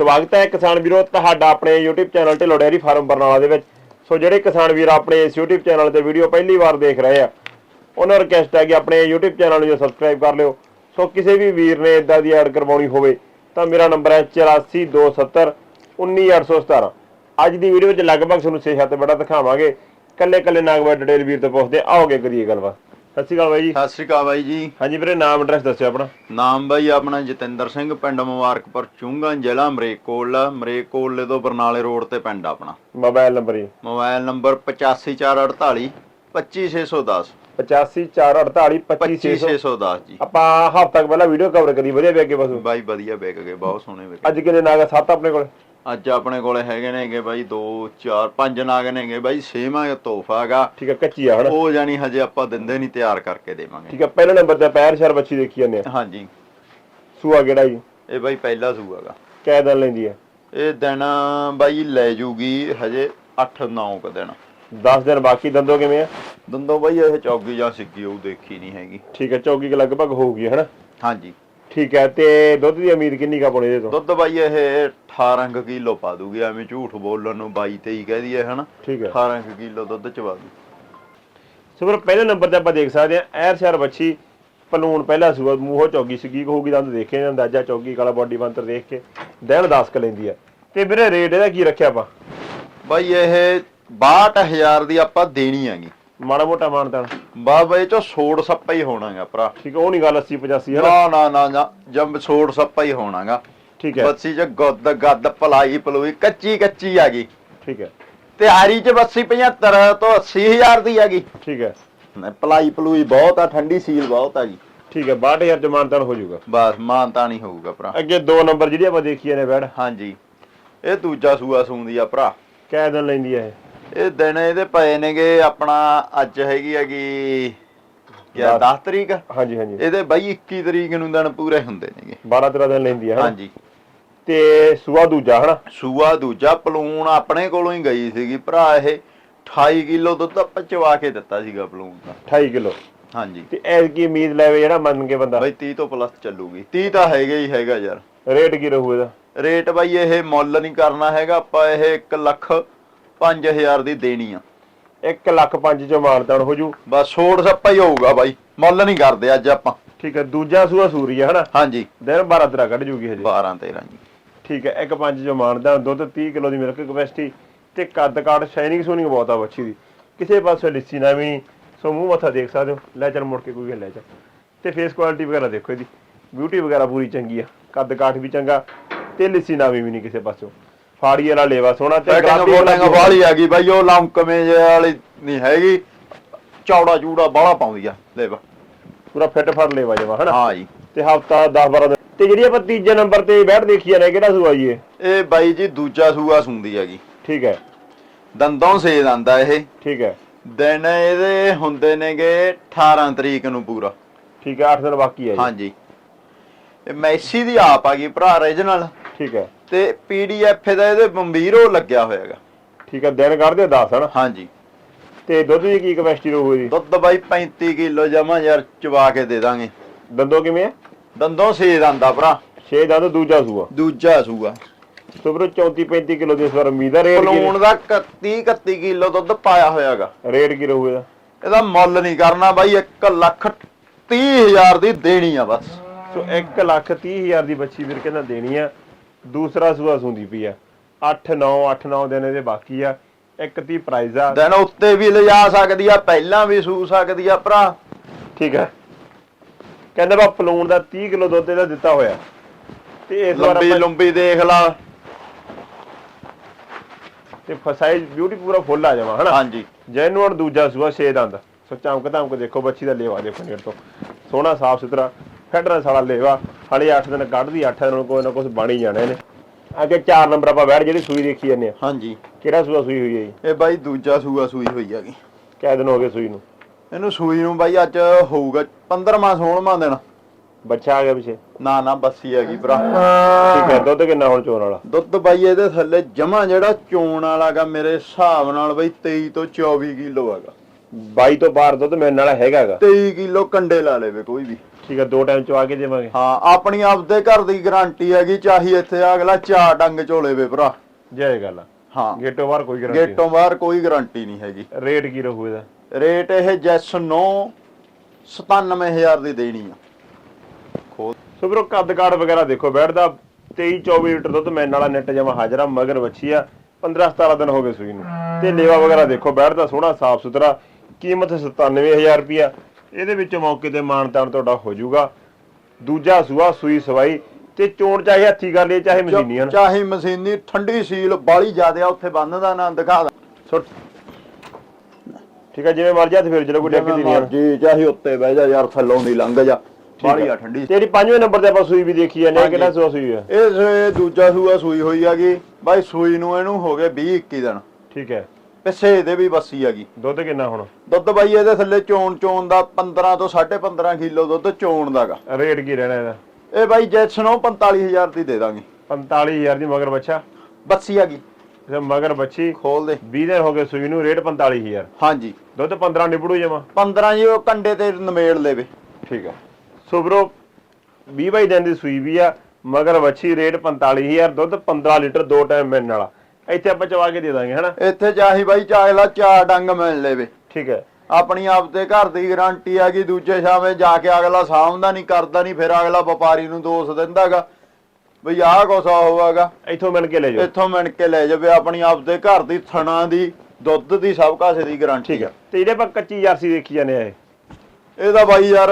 ਸਵਾਗਤ ਹੈ ਕਿਸਾਨ ਵੀਰੋ ਤੁਹਾਡਾ ਆਪਣੇ YouTube channel Dhillon dairy farm Barnala ਦੇ ਵਿੱਚ। ਸੋ ਜਿਹੜੇ ਕਿਸਾਨ ਵੀਰ ਆਪਣੇ ਇਸ YouTube ਚੈਨਲ ਤੇ ਵੀਡੀਓ ਪਹਿਲੀ ਵਾਰ ਦੇਖ ਰਹੇ ਆ, ਉਹਨਾਂ ਨੂੰ ਰਿਕਵੈਸਟ ਹੈ ਕਿ ਆਪਣੇ YouTube ਚੈਨਲ ਨੂੰ ਸਬਸਕ੍ਰਾਈਬ ਕਰ ਲਿਓ। ਸੋ ਕਿਸੇ ਵੀ ਵੀਰ ਨੇ ਇਦਾਂ ਦੀ ਐਡ ਕਰਵਾਉਣੀ ਹੋਵੇ ਤਾਂ ਮੇਰਾ ਨੰਬਰ ਹੈ 8427 19817 ਅੱਜ ਦੀ ਵੀਡੀਓ ਵਿੱਚ ਲਗਭਗ ਤੁਹਾਨੂੰ 6-7 ਬੜਾ ਦਿਖਾਵਾਂਗੇ। ਕੱਲੇ ਕੱਲੇ ਨਾਗਵਾ ਡਿਟੇਲ ਵੀਰ ਤੋਂ ਪੁੱਛਦੇ ਆਓਗੇ ਕਰੀਏ ਗੱਲਬਾਤ। ਸਤਿ ਸ਼੍ਰੀ ਅਕਾਲ ਬਾਈ ਜੀ। ਸਤਿ ਸ਼੍ਰੀ ਅਕਾਲ ਬਾਈ ਜੀ। ਹਾਂਜੀ ਵੀਰੇ ਨਾਮ ਐਡਰੈਸ ਦੱਸਿਓ ਆਪਣਾ। ਨਾਮ ਬਾਈ ਆਪਣਾ ਜਤਿੰਦਰ ਸਿੰਘ ਪਿੰਡ ਮੁਬਾਰਕਪੁਰ ਚੁੰਗਾ ਜ਼ਿਲ੍ਹਾ ਮਰੇਕੋਲ ਮਰੇਕੋਲ ਤੋਂ ਬਰਨਾਲੇ ਰੋਡ ਤੇ ਪਿੰਡ ਆਪਣਾ। ਮੋਬਾਈਲ ਨੰਬਰ ਜੀ। ਮੋਬਾਈਲ ਨੰਬਰ 85448 25610 85448 25600 25610 ਜੀ। ਆਪਾਂ ਹਫ਼ਤਾ ਕੁ ਪਹਿਲਾਂ ਵੀਡੀਓ ਕਵਰ ਕਰੀ ਵਧੀਆ ਵੀ ਅੱਗੇ ਬਸ। ਬਾਈ ਵਧੀਆ ਵਿਕ ਗਏ ਬਹੁਤ ਸੋਹਣੇ ਵਿਕ ਅੱਜ ਕਿੰਨੇ ਨਾਗ? ਸੱਤ ਆਪਣੇ ਕੋਲ? ਅੱਜ ਆਪਣੇ ਕੋਲੇ ਹੈਗੇ ਨੇਗੇ ਬਾਈ 2 4 5 ਨਾਗ ਨੇਗੇ ਬਾਈ ਛੇਵਾਂ ਤੋਹਫਾ ਹੈਗਾ। ਠੀਕ ਹੈ ਕੱਚੀ ਆ ਹਨਾ। ਉਹ ਜਾਨੀ ਹਜੇ ਆਪਾਂ ਦਿੰਦੇ ਨਹੀਂ ਤਿਆਰ ਕਰਕੇ ਦੇਵਾਂਗੇ। ਠੀਕ ਹੈ ਪਹਿਲੇ ਨੰਬਰ ਤੇ ਪੈਰ ਸ਼ਰ ਬੱਚੀ ਦੇਖੀ ਜਾਂਦੇ ਆ। ਹਾਂਜੀ। ਸੂਆ ਕਿਹੜਾ ਜੀ? ਇਹ ਬਾਈ ਪਹਿਲਾ ਸੂਆਗਾ ਕੈ ਦਿਨ ਲੈਂਦੀ ਹੈ ਇਹ ਦਿਨ ਬਾਈ ਲੈ ਜੂਗੀ ਹਜੇ 8 9 ਕ ਦਿਨ। 10 ਦਿਨ ਬਾਕੀ ਦੰਦੋ ਕਿਵੇਂ ਆ? ਦੰਦੋ ਬਾਈ ਇਹ ਚੌਗੀ ਜਾਂ ਸਿੱਗੀ ਉਹ ਦੇਖੀ ਨਹੀਂ ਹੈਗੀ। ਠੀਕ ਹੈ ਚੌਕੀ ਕੁ ਲਗਭਗ ਹੋਊਗੀ ਹਨਾ? ਹਾਂਜੀ। ਠੀਕ ਹੈ ਤੇ ਦੁੱਧ ਦੀ ਉਮੀਦ ਕਿੰਨੀ ਕਾ ਪਾਉਣੀ ਇਹਦੇ ਤੋਂ? ਦੁੱਧ ਬਾਈ ਇਹ 18 ਕੁ ਕਿਲੋ ਪਾ ਦੂਗੀ ਐਵੇਂ ਝੂਠ ਬੋਲਣ ਨੂੰ 22 23 ਕਹਿ ਦਈਏ ਹਨਾ? ਠੀਕ ਹੈ। 18 ਕੁ ਕਿਲੋ ਦੁੱਧ ਚਵਾ ਦੂ। ਸੋ ਫਿਰ ਪਹਿਲੇ ਨੰਬਰ ਤੇ ਆਪਾਂ ਦੇਖ ਸਕਦੇ ਆ ਐਰ ਸ਼ਰ ਬੱਚੀ ਪਲੂਣ ਪਹਿਲਾ ਸੂਆ ਮੂੰਹੋਂ ਚੌਗੀ ਸਿੱਗੀ ਹੋਊਗੀ ਦੰਦ ਦੇਖੇ ਅੰਦਾਜ਼ਾ ਚੌਗੀ ਕਾਲਾ ਬਾਡੀ ਬੰਤਰ ਦੇਖ ਕੇ ਦਿਨ 10 ਕ ਲੈਂਦੀ ਆ ਤੇ ਵੀਰੇ ਰੇਟ ਇਹਦਾ ਕੀ ਰੱਖਿਆ ਆਪਾਂ? ਬਾਈ ਇਹ 62000 ਦੀ ਆਪਾਂ ਦੇਣੀ ਹੈਗੀ। ਮਾੜਾ ਮੋਟਾ ਮਾਨਤਾਨ ਬਾ ਬਾਈ ਚੋ ਸੋੜ ਸੱਪਾ ਹੀ ਹੋਣਾਗਾ ਭਰਾ। ਠੀਕ ਹੈ ਉਹ ਨਹੀਂ ਗੱਲ 80 85 ਹੈ ਨਾ? ਨਾ ਨਾ ਨਾ ਜੰਬ ਸੋੜ ਸੱਪਾ ਹੀ ਹੋਣਾਗਾ। ਠੀਕ ਹੈ। ਬੱਸੀ ਚ ਗੁੱਦ ਗੱਦ ਪਲਾਈ ਪਲੂਈ ਕੱਚੀ ਕੱਚੀ ਹੈਗੀ ਠੀਕ ਹੈ। ਤਿਆਰੀ ਚ ਬੱਸੀ 75 ਤੋਂ 80000 ਦੀ ਹੈਗੀ ਠੀਕ ਹੈ। ਪਲਾਈ ਪਲੂਈ ਬਹੁਤ ਆ ਠੰਡੀ ਸੀਲ ਬਹੁਤ ਆ ਜੀ। ਠੀਕ ਹੈ 62000 ਚ ਮਾਨਤਾਨ ਹੋ ਜਾਊਗਾ। ਬਸ ਮਾਨਤਾ ਨਹੀਂ ਹੋਊਗਾ ਭਰਾ। ਅੱਗੇ ਦੋ ਨੰਬਰ ਜਿਹੜੀ ਆਪਾਂ ਦੇਖੀਏ ਨੇ ਬੈੜ ਹਾਂਜੀ। ਇਹ ਦੂਜਾ ਸੂਆ ਸੂੰਦੀ ਆ ਭਰਾ। ਕੈ ਦਿਨ ਲੈਂਦੀ ਹੈ ਇਹ। ਇਹ ਦਿਨ ਇਹਦੇ ਪਏ ਨੇਗੇ ਆਪਣਾ ਅੱਜ ਹੈਗੀ ਹੈਗੀ ਕਿਆ ਦਸ। 10 ਤਰੀਕ? ਹਾਂਜੀ ਹਾਂਜੀ। ਇਹਦੇ ਬਾਈ 21 ਤਰੀਕ ਨੂੰ ਦਿਨ ਪੂਰੇ ਹੁੰਦੇ ਨੇਗੇ। 12 13 ਦਿਨ ਲੈਂਦੀ ਹੈ? ਹਾਂਜੀ। ਤੇ ਸੂਆ ਦੂਜਾ ਹਨਾ? ਸੂਆ ਦੂਜਾ ਪਲੂਣ ਆਪਣੇ ਕੋਲੋਂ ਹੀ ਗਈ ਸੀਗੀ। ਭਰਾ ਇਹ 28 ਕਿਲੋ ਦੁੱਧ ਆਪਾਂ ਚਵਾ ਕੇ ਦਿੱਤਾ ਸੀਗਾ ਪਲੂਣ ਦਾ। 28 ਕਿਲੋ? ਹਾਂਜੀ। ਤੇ ਐਸ ਕੀ ਉਮੀਦ ਲੈਵੇ ਜਿਹੜਾ ਮੰਨ ਕੇ ਬੰਦਾ ਬਾਈ 30 ਤੋਂ ਪਲੱਸ ਚੱਲੂਗੀ। 30 ਤਾਂ ਹੈਗਾ ਹੀ ਹੈਗਾ ਯਾਰ। ਰੇਟ ਕੀ ਰਹੂ ਇਹਦਾ? ਰੇਟ ਬਾਈ ਇਹ ਮੁੱਲ ਨਹੀਂ ਕਰਨਾ ਹੈਗਾ। ਆਪਾਂ ਇਹ 1 ਲੱਖ 5000 ਦੀ ਦੇਣੀ ਆ। 1 ਲੱਖ 5 ਚ ਮਾਨਤਾਨ ਹੋ ਜੂ। ਬਸ ਛੋੜ ਸੱਪਾ ਹੀ ਹੋਊਗਾ ਬਾਈ। ਮੁੱਲ ਨਹੀਂ ਕਰਦੇ ਅੱਜ ਆਪਾਂ। ਠੀਕ ਹੈ ਦੂਜਾ ਸੂਆ ਸੂਰੀ ਹੈ ਹਨਾ? ਹਾਂਜੀ। ਦਿਨ 12 13 ਕੱਢ ਜੂਗੀ ਹਜੇ। 12 13 ਜੀ। ਠੀਕ ਹੈ ਇੱਕ ਪੰਜ ਜੋ ਮਾਨਦਾ ਦੁੱਧ 30 ਕਿਲੋ ਦੀ ਮਿਲਕ ਕਪੈਸਿਟੀ ਤੇ ਕੱਦ ਕਾਠ ਸ਼ਾਈਨਿੰਗ ਸੋਨਿੰਗ ਬਹੁਤ ਆ ਬੱਚੀ ਦੀ। ਕਿਸੇ ਪਾਸੇ ਲਿੱਸੀ ਨਾ ਵੀ ਨਹੀਂ ਸੋ ਮੂੰਹ ਮੱਥਾ ਦੇਖ ਸਕਦੇ ਹੋ। ਲੈ ਚੱਲ ਮੁੜ ਕੇ ਕੋਈ ਲੈ ਚੱਲ। ਤੇ ਫੇਸ ਕੁਆਲਿਟੀ ਵਗੈਰਾ ਦੇਖੋ ਇਹਦੀ। ਬਿਊਟੀ ਵਗੈਰਾ ਪੂਰੀ ਚੰਗੀ ਆ। ਕੱਦ ਕਾਠ ਵੀ ਚੰਗਾ ਤੇ ਲਿੱਸੀ ਨਾ ਵੀ ਨਹੀਂ ਕਿਸੇ ਪਾਸੋਂ। ਫਾੜੀ ਵਾਲਾ ਲੇਵਾ ਸੋਹਣਾ ਤੇ ਗੁਲਾਬੀ ਬੋਲਿੰਗ ਵਾਲਾ ਆ ਗਈ ਬਾਈ ਉਹ ਲੰਕਵੇਂ ਵਾਲੀ ਨਹੀਂ ਹੈਗੀ। ਚੌੜਾ ਚੂੜਾ ਬਾਹਲਾ ਪਾਉਂਦੀ ਆ ਲੈ ਬਾ ਪੂਰਾ ਫਿੱਟ ਫੜ ਲੇਵਾ ਜਮਾ ਹਨਾ? ਹਾਂ ਜੀ। ਤੇ ਹਫਤਾ 10 12 ਦਿਨ। ਤੇ ਜਿਹੜੀ ਆਪਾਂ ਤੀਜੇ ਨੰਬਰ ਤੇ ਬੈਠ ਦੇਖੀ ਜਾਂਦੇ ਕਿਹੜਾ ਸੂਆ ਜੀ ਇਹ? ਇਹ ਬਾਈ ਜੀ ਦੂਜਾ ਸੂਆ ਸੁੰਦੀ ਹੈਗੀ। ਠੀਕ ਹੈ। ਦੰਦੋਂ ਸੇ ਦੰਦਾ ਇਹ। ਠੀਕ ਹੈ। ਦਿਨ ਇਹਦੇ ਹੁੰਦੇ ਨੇਗੇ 18 ਤਰੀਕ ਨੂੰ ਪੂਰਾ। ਠੀਕ ਹੈ 8 ਦਿਨ ਬਾਕੀ ਹੈ ਜੀ। ਹਾਂਜੀ। ਇਹ ਮੈਸੀ ਦੀ ਆਪ ਆ ਗਈ ਭਰਾ ਰੀਜਨਲ ਠੀਕ ਹੈ। ਤੇ ਪੀਡੀਐਫ ਦਾ ਇਹਦੇ ਬੰਬੀਰੋ ਲੱਗਿਆ ਹੋਇਆਗਾ। ਠੀਕ ਹੈ ਦਿਨ ਕੱਢਦੇ 10 ਹਨਾ? ਹਾਂਜੀ। ਤੇ ਦੁੱਧ ਦੀ ਕੀ ਕਪੈਸਿਟੀ ਰਹੂ ਇਹਦੀ? ਦੁੱਧ ਬਾਈ 35 ਕਿਲੋ ਜਮਾ ਯਾਰ ਚਵਾ ਕੇ ਦੇ ਦਾਂਗੇ। ਦੰਦੋ ਕਿਵੇਂ ਹੈ ਦੰਦੋਂ ਸੇ ਦੰਦਾ ਭਰਾ। 6 ਦੰਦ ਦੂਜਾ ਸੂਆ? ਦੂਜਾ ਸੂਆ। ਸੋ ਵੀਰੋ 34 35 ਕਿਲੋ ਦੀ ਇਸ ਵਾਰ ਉਮੀਦ ਹੈ ਰੇਟ ਪਲੂਣ ਦਾ 31 31 ਕਿਲੋ ਦੁੱਧ ਪਾਇਆ ਹੋਇਆਗਾ। ਰੇਟ ਕੀ ਰਹੂ ਇਹਦਾ? ਇਹਦਾ ਮੁੱਲ ਨਹੀਂ ਕਰਨਾ ਬਾਈ 1 ਲੱਖ 30 ਹਜ਼ਾਰ ਦੀ ਦੇਣੀ ਆ ਬਸ। ਸੋ 1 ਲੱਖ 30 ਹਜ਼ਾਰ ਦੀ ਬੱਚੀ ਵੀਰ ਕਹਿੰਦਾ ਦੇਣੀ ਆ। ਦੂਸਰਾ ਸੂਆ ਸੁੰਦੀ ਪਈ ਆ। 8 9 8 9 ਦਿਨ ਇਹਦੇ ਬਾਕੀ ਆ। 1 30 ਪ੍ਰਾਈਜ਼ ਆ। ਦਿਨ ਉੱਤੇ ਵੀ ਲਿਜਾ ਸਕਦੀ ਆ ਪਹਿਲਾਂ ਵੀ ਸੂ ਸਕਦੀ ਆ ਭਰਾ। ਠੀਕ ਹੈ ਕਹਿੰਦਾ ਬਾ ਪਲੂਣ ਦਾ 30 ਕਿਲੋ ਦੁੱਧ ਇਹਦਾ ਦਿੱਤਾ ਹੋਇਆ। ਤੇ ਇਸ ਵਾਰ ਲੰਬੀ ਲੰਬੀ ਦੇਖ ਲਾ। ਤੇ ਫਸਾਈਜ਼ ਬਿਊਟੀ ਪੂਰਾ ਫੁੱਲ ਆ ਜਾਵਾ ਹਨਾ? ਹਾਂਜੀ। ਜੈਨੂਅਰ ਦੂਜਾ ਸੂਆ 6 ਦੰਦ। ਸੋ ਚਮਕ ਧਮਕ ਦੇਖੋ ਬੱਚੀ ਦਾ ਲੇਵਾ ਦੇਖੋ ਨੇੜ ਤੋਂ। ਸੋਹਣਾ ਸਾਫ਼ ਸੁਥਰਾ ਫੈਡਰਸ ਵਾਲਾ ਲੇਵਾ ਹਲੇ 8 ਦਿਨ ਕੱਢਦੀ 8 ਦਿਨ ਨੂੰ ਕੋਈ ਨਾ ਕੁਝ ਬਣ ਹੀ ਜਾਣੇ ਨੇ। ਅੱਗੇ 4 ਨੰਬਰ ਆਪਾਂ ਬੈਠ ਜਿਹੜੀ ਸੂਈ ਦੇਖੀ ਜਾਂਦੇ ਆ। ਹਾਂਜੀ। ਕਿਹੜਾ ਸੂਆ ਸੂਈ ਹੋਈ ਹੈ ਜੀ? ਇਹ ਬਾਈ ਦੂਜਾ ਸੂਆ ਸੂਈ ਹੋਈ ਹੈਗੀ। ਕਿੰਨੇ ਦਿਨ ਹੋ ਗਏ ਸੂਈ ਨੂੰ। ਇਹਨੂੰ ਸੂਈ ਨੂੰ ਬਾਈ ਅੱਜ ਹੋਊਗਾ 15ਵਾਂ 16ਵਾਂ ਦਿਨ। ਬੱਚਾ ਆ ਗਿਆ ਪਿਛੇ? ਨਾ ਨਾ ਬੱਸੀ ਹੈਗੀ ਭਰਾ। ਠੀਕ ਹੈ ਦੁੱਧ ਕਿੰਨਾ ਹੁਣ ਚੋਣ ਵਾਲਾ? ਦੁੱਧ ਬਾਈ ਇਹਦੇ ਥੱਲੇ ਜਮਾ ਜਿਹੜਾ ਚੋਣ ਵਾਲਾਗਾ ਮੇਰੇ ਹਿਸਾਬ ਨਾਲ ਬਾਈ 23 ਤੋਂ 24 ਕਿਲੋ ਹੈਗਾ। 22 ਤੋਂ ਬਾਹਰ ਦੁੱਧ ਮਿਲਣ ਵਾਲਾ ਹੈਗਾਗਾ 23 ਕਿਲੋ ਕੰਡੇ ਲਾ ਲੇਵੇ ਕੋਈ ਵੀ। ਠੀਕ ਆ ਦੋ ਟਾਈਮ ਚਵਾ ਕੇ ਦੇਵਾਂਗੇ। ਹਾਂ ਆਪਣੀ ਆਪਦੇ ਘਰ ਦੀ ਗਾਰੰਟੀ ਹੈਗੀ ਚਾਹੀ ਇੱਥੇ ਅਗਲਾ ਚਾਰ ਡੰਗ ਝੋਲੇ ਵੇ ਭਰਾ। ਜੈ ਗੱਲ ਆ। ਹਾਂ। ਗੇਟੋ ਬਾਹਰ ਕੋਈ ਗਰੰਟੀ ਗੇਟੋਂ ਬਾਹਰ ਕੋਈ ਗਾਰੰਟੀ ਨਹੀਂ ਹੈਗੀ। ਰੇਟ ਕੀ ਰਹੂ ਇਹਦਾ? ਰੇਟ ਇਹ ਜੈਸ 9 97000 ਦੀ ਦੇਣੀ ਆ। ਖੋਲ। ਸੋ ਵੀਰੋ ਕੱਦ ਕਾੜ ਵਗੈਰਾ ਦੇਖੋ ਬੈਠਦਾ 23 24 ਲੀਟਰ ਦੁੱਧ ਮੈਨ ਵਾਲਾ ਨੈਟ ਜਮਾ ਹਾਜ਼ਰਾ ਮਗਰ ਵੱਛੀ ਆ 15 17 ਦਿਨ ਹੋ ਗਏ ਸੂਈ ਨੂੰ। ਤੇ ਲੇਵਾ ਵਗੈਰਾ ਦੇਖੋ ਬੈਠਦਾ ਸੋਹਣਾ ਸਾਫ਼ ਸੁਥਰਾ ਕੀਮਤ 97000 ਰੁਪਿਆ ਇਹਦੇ ਵਿੱਚ ਮੌਕੇ ਤੇ ਮਾਨਤਾਨ ਤੁਹਾਡਾ ਹੋ ਜਾਊਗਾ। ਦੂਜਾ ਸੂਆ ਸੂਈ ਸਵਾਈ ਤੇ ਚੋਣ ਚਾਹੇ ਹੱਥੀ ਕਰ ਲਈ ਚਾਹੇ ਮਸ਼ੀਨੀ ਹਨ। ਚਾਹੀ ਮਸ਼ੀਨੀ ਠੰਡੀ ਸੀਲ ਬਾਲੀ ਜ਼ਿਆਦਾ ਉੱਥੇ ਬੰਨਦਾ ਨਾ ਦਿਖਾ ਦਾ। ਠੀਕ ਆ ਜਿਵੇਂ ਮਰਜ਼ੀ ਹੱਥ ਫੇਰ ਚਲੋ ਕੋਈ ਡੱਕਦੀ ਨਹੀਂ ਜੀ ਚਾਹੀ ਉੱਤੇ ਬਹਿ ਜਾ ਯਾਰ ਥੱਲੋਂ ਦੀ ਲੰਘ ਜਾ। ਬਾਲੀ ਆ। ਠੰਡੀ। ਤੇਰੀ ਪੰਜਵੇਂ ਨੰਬਰ ਤੇ ਆਪਾਂ ਸੂਈ ਵੀ ਦੇਖੀ ਜਾਂਦੇ ਆ ਕਿਹੜਾ ਸੂਆ ਸੂਈ ਆ? ਇਹ ਦੂਜਾ ਸੂਆ ਸੂਈ ਹੋਈ ਹੈਗੀ ਬਾਈ ਸੂਈ ਨੂੰ ਇਹਨੂੰ ਹੋ ਗਏ 20 21 ਦਿਨ। ਠੀਕ ਹੈ। ਪਿੱਛੇ ਇਹਦੇ ਵੀ ਬੱਸੀ ਹੈਗੀ। ਦੁੱਧ ਕਿੰਨਾ ਹੁਣ? ਦੁੱਧ ਬਾਈ ਇਹਦੇ ਥੱਲੇ ਚੋਣ ਚੋਣ ਦਾ 15 ਤੋਂ 15.5 ਕਿਲੋ ਦੁੱਧ ਚੋਣ ਦਾਗਾ। ਰੇਟ ਕੀ ਰਹਿਣਾ ਇਹਦਾ? ਇਹ ਬਾਈ ਜੈਸਨੋ 45000 ਦੀ ਦੇ ਦਾਂਗੇ। 45000 ਦੀ ਮਗਰ ਬੱਚਾ? ਬੱਸੀ ਹੈਗੀ। ਤੇ ਮਗਰ ਬੱਚੀ? ਖੋਲ ਦੇ। 20 ਦਿਨ ਹੋ ਗਏ ਸੂਈ ਨੂੰ ਰੇਟ 45000 ਹਾਂਜੀ। ਦੁੱਧ 15 ਨਿਬੜੂ ਜਮਾ? 15 ਜੀ ਉਹ ਕੰਡੇ ਤੇ ਨਮੇੜ ਲੈਵੇ। ਠੀਕ ਆ। ਸੋ 20 ਬਾਈ ਦਿਨ ਦੀ ਸੂਈ ਵੀ ਆ ਮਗਰ ਬੱਚੀ ਰੇਟ 45000 ਦੁੱਧ 15 ਲੀਟਰ ਦੋ ਟਾਈਮ ਮਿਲਣ ਵਾਲਾ। ਇੱਥੇ ਆਪਾਂ ਚਵਾ ਕੇ ਦੇ ਦਾਂਗੇ ਹਨਾ? ਇੱਥੇ ਚਾਹੀ ਬਾਈ ਚਾਹਲਾ ਚਾਰ ਡੰਗ ਮਿਲ ਲੈਵੇ। ਠੀਕ ਹੈ। ਆਪਣੀ ਆਪ ਦੇ ਘਰ ਦੀ ਗਾਰੰਟੀ ਹੈਗੀ ਦੂਜੇ ਸ਼ਾਮੇ ਜਾ ਕੇ ਅਗਲਾ ਸਾਂਭਦਾ ਨਹੀਂ ਕਰਦਾ ਨਹੀਂ ਫਿਰ ਅਗਲਾ ਵਪਾਰੀ ਨੂੰ ਦੋਸ਼ ਦਿੰਦਾਗਾ। ਬਈ ਆਹ ਕੋਸਾ ਹੋਵਾਗਾ ਇੱਥੋਂ ਮਿਲ ਕੇ ਲੈ ਜਾਓ। ਇੱਥੋਂ ਮਿਣ ਕੇ ਲੈ ਜਾਵੇ ਆਪਣੀ ਆਪ ਦੇ ਘਰ ਦੀ ਥਣਾ ਦੀ ਦੁੱਧ ਦੀ ਸਭ ਕਾਸੇ ਦੀ ਗਾਰੰਟੀ ਠੀਕ ਹੈ। ਤੇ ਜਿਹੜੇ ਆਪਾਂ ਕੱਚੀ ਜਰਸੀ ਦੇਖੀ ਜਾਂਦੇ ਆ ਇਹ। ਇਹਦਾ ਬਾਈ ਯਾਰ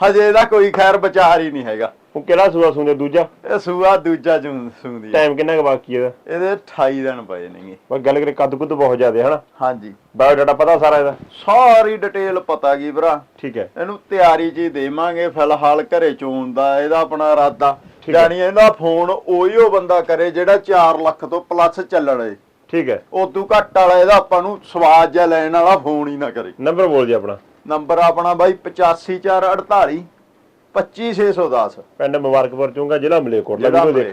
ਹਜੇ ਇਹਦਾ ਕੋਈ ਖੈਰ ਵਿਚਾਰ ਹੀ ਨਹੀਂ ਹੈਗਾ। ਉਹ ਕਿਹੜਾ ਸੂਆ ਸੂੰਦੇ ਦੂਜਾ? ਇਹ ਸੂਆ ਦੂਜਾ ਜੂੰ ਸੂੰਦੀ ਆ। ਟਾਈਮ ਕਿੰਨਾ ਕੁ ਬਾਕੀ ਇਹਦਾ? ਇਹਦੇ 28 ਦਿਨ ਪਏ ਨੇਗੇ। ਬਸ ਗੱਲ ਕਰੇ ਕੱਦ ਕੁੱਦ ਬਹੁਤ ਜ਼ਿਆਦਾ ਹਨਾ? ਹਾਂਜੀ। ਬਾਇਓਡਾਟਾ ਪਤਾ ਸਾਰਾ ਇਹਦਾ? ਸਾਰੀ ਡਿਟੇਲ ਪਤਾ ਕੀ ਭਰਾ? ਠੀਕ ਹੈ। ਇਹਨੂੰ ਤਿਆਰੀ ਚ ਹੀ ਦੇਵਾਂਗੇ ਫਿਲਹਾਲ ਘਰੇ ਚੋਣ ਦਾ ਇਹਦਾ ਆਪਣਾ ਇਰਾਦਾ। ਠੀਕ ਹੈ। ਯਾਨੀ ਇਹਦਾ ਫੋਨ ਉਹੀ ਉਹ ਬੰਦਾ ਕਰੇ ਜਿਹੜਾ 4 ਲੱਖ ਤੋਂ ਪਲੱਸ ਚੱਲਣ ਏ ਠੀਕ ਹੈ। ਉਦੋਂ ਘੱਟ ਵਾਲਾ ਇਹਦਾ ਆਪਾਂ ਨੂੰ ਸਵਾਦ ਜਿਹਾ ਲੈਣ ਵਾਲਾ ਫੋਨ ਹੀ ਨਾ ਕਰੇ। ਨੰਬਰ ਬੋਲ ਜੀ ਆਪਣਾ। ਨੰਬਰ ਆਪਣਾ ਬਾਈ 85448 25610 ਪਿੰਡ ਮੁਬਾਰਕਪੁਰ ਚੁੰਗਾ ਜ਼ਿਲ੍ਹਾ ਮਲੇਕੋਟਲਾ ਜ਼ਿਲ੍ਹਾ ਵੀਡੀਓ ਦੇਖ